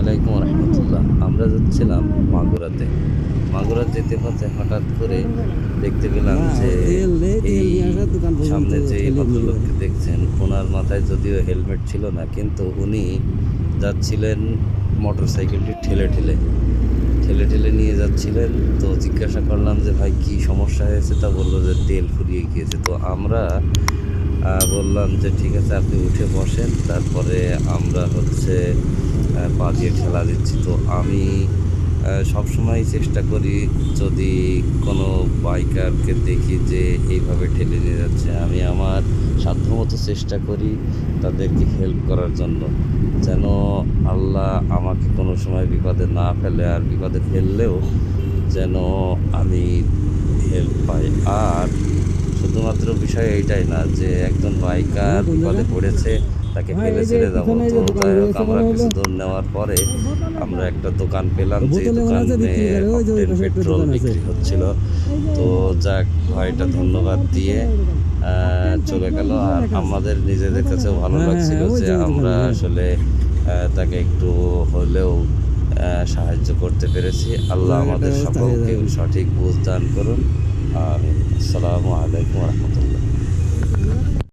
আলাইকুম রহমতুল্লাহ আমরা যাচ্ছিলাম মাগুরাতে। মাগুরা যেতে পথে হঠাৎ করে দেখতে পেলাম যে সামনে যে ভদ্রলোককে দেখছেন ওনার মাথায় যদিও হেলমেট ছিল না কিন্তু উনি যাচ্ছিলেন মোটর সাইকেলটি ঠেলে ঠেলে। ঠেলে ঠেলে নিয়ে যাচ্ছিলেন। তো জিজ্ঞাসা করলাম যে, ভাই, কি সমস্যা হয়েছে? তা বলল যে, তেল ফুরিয়ে গিয়েছে। তো আমরা বললাম যে, ঠিক আছে, আপনি উঠে বসেন। তারপরে আমরা হচ্ছে পা দিয়ে ঠেলা দিচ্ছি। তো আমি সবসময় চেষ্টা করি যদি কোনো বাইকারকে দেখি যে, এইভাবে ঠেলে নিয়ে যাচ্ছে। আমি আমার সাধ্যমতো চেষ্টা করি তাদেরকে হেল্প করার জন্য। যেন আল্লাহ আমাকে কোনো সময় বিপদে না ফেলে আর বিপদে ফেললেও যেন আমি হেল্প পাই। আর শুধুমাত্র বিষয় এইটাই না যে একজন বাইকার বিপদে পড়েছে তাকে ফেলে ছেড়ে যাব। তো যাই হোক আমরা কিছু দূর নেওয়ার পরে আমরা একটা দোকান পেলাম যে দোকানে অকটেন পেট্রোল বিক্রি হচ্ছিল। তো যাক ভাইটা ধন্যবাদ দিয়ে চলে গেল। আর আমাদের নিজেদের কাছেও ভালো লাগছিল যে আমরা আসলে তাকে একটু হলেও সাহায্য করতে পেরেছি। আল্লাহ আমাদের সকলকে সঠিক বুঝ দান করুন। আর আসসালামু আলাইকুম